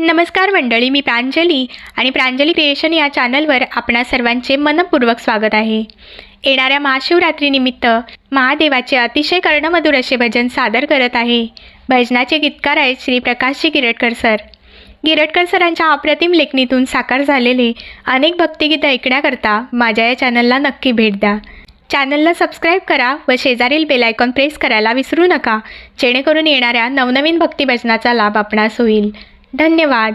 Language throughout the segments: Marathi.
नमस्कार मंडळी मी प्रांजली आणि प्रांजली क्रिएशन या चॅनलवर आपणा सर्वांचे मनपूर्वक स्वागत आहे. येणाऱ्या महाशिवरात्रीनिमित्त महादेवाचे अतिशय कर्णमधुर असे भजन सादर करत आहे. भजनाचे गीतकार आहेत श्री प्रकाशजी गिरटकर सर. गिरटकर सरांच्या अप्रतिम लेखणीतून साकार झालेले अनेक भक्तिगीत ऐकण्याकरता माझ्या या चॅनलला नक्की भेट द्या. चॅनलला सबस्क्राईब करा व शेजारील बेल आयकॉन प्रेस करायला विसरू नका जेणेकरून येणाऱ्या नवनवीन भक्तिभजनाचा लाभ आपणास होईल. धन्यवाद.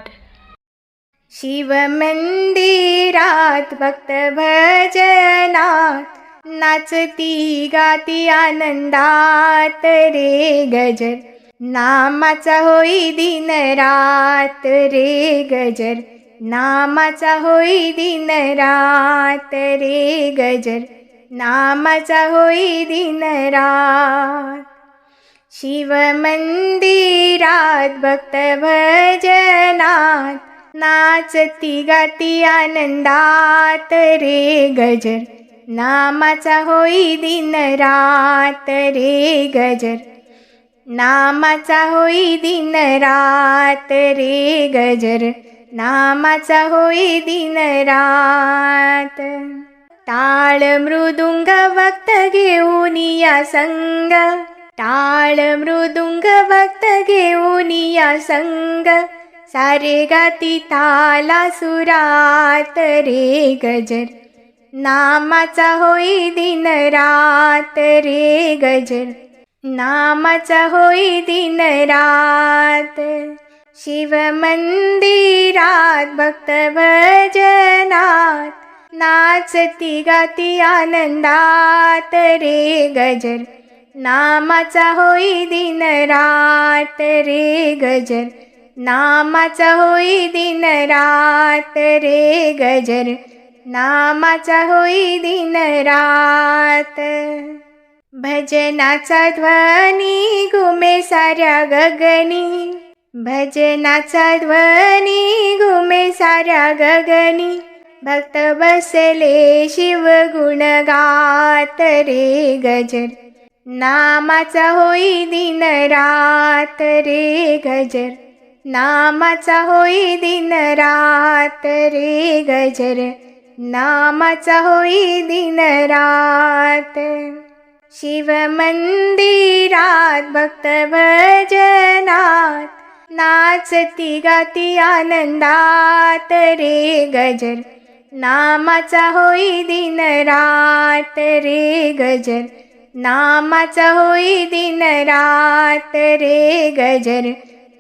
शिवमंदिरात भक्त भजनात नाचती गाती आनंदात रे गजर. नामाचा होई दिन रात रे गजर. नामाचा होई दिन रात रे गजर. नामाचा होई दिन रात शिवमंदिरात भक्त भजनात नाचती गाती आनंदात रे गजर. नामाचा होई दिन रात रे गजर. नामाचा होई दिन रात रे गजर. नामाचा होई दिन रात. ताळ मृदुंग भक्त घेऊन या संग. टाळ मृदुंग भक्त घेऊन या संग सारे गाती ताला सुरात रे गजर। नामाचा होई दिन रात रे गजर। दिन रात। शिवमंदिरात भक्त भजनात। नाचती गाती आनंदात रे गजर नामाचा होई दिन रात रे गजर. नामाचा होई दिन रात रे गजर. नामाचा होई दिन रात. भजनाचा ध्वनी घुमे साऱ्या गगनी. भजनाचा ध्वनी घुमे साऱ्या गगनी. भक्त बसले शिव गुण गात रे गजर. नामाचा होई दिन रात रे गजर। नामाचा होई दिन रात रे गजर। नामाचा होई दिन रात। शिवमंदिरात भक्त भजनात। नाचती गाती आनंदात रे गजर। नामाचा होई दिन रात रे गजर नामाचा होई दिन रात रे गजर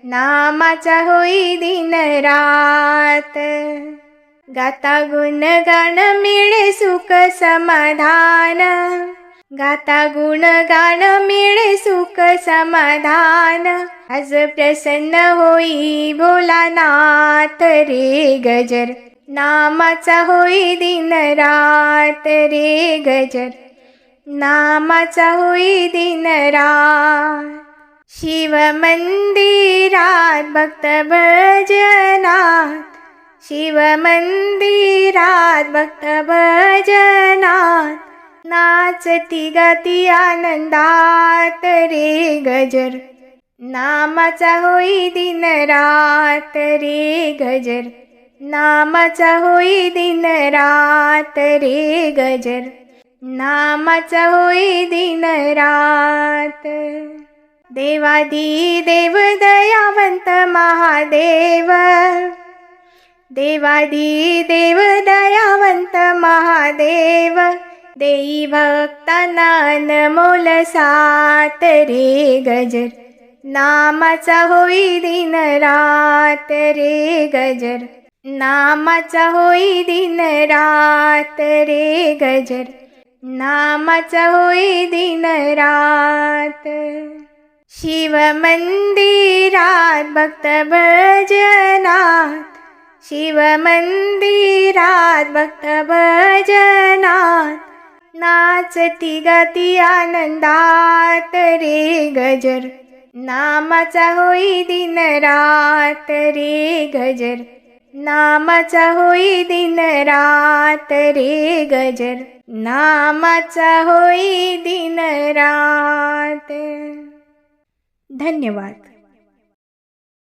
नामाचा होई दिन रात. गाता गुण गाण मिळे सुख समाधान गाता गुण गाण मिळे सुख समाधान. आज प्रसन्न होई बोला नाथ रे गजर नामाचा होई दिन रात रे गजर. नामाचा होई दिन रात. शिवमंदिरात भक्त भजनात. शिव मंदिरात भक्त भजनात. नाचती गाती आनंदात रे गजर. नामाचा होई दिन रात रे गजर. नामाचा होई दिन रात रे गजर. नामाचा होई दिन रात. देवादी देव दयावंत महादेव. देवादी देव दयावंत महादेव. देई भक्तांना अनमोल सात रे गजर. नामाचा होई दिन रात रे गजर. नामाचा होई दिन रात रे गजर. नामाचा होई दिन रात. शिव मंदिरात भक्त भजनात. शिव मंदिरात भक्त भजनात. नाचती गाती आनंदात रे गजर. नामाचा होई दिन रात रे गजर. नामाचा होई दिन रात रे गजर. नामाचा होई दिन रात. धन्यवाद.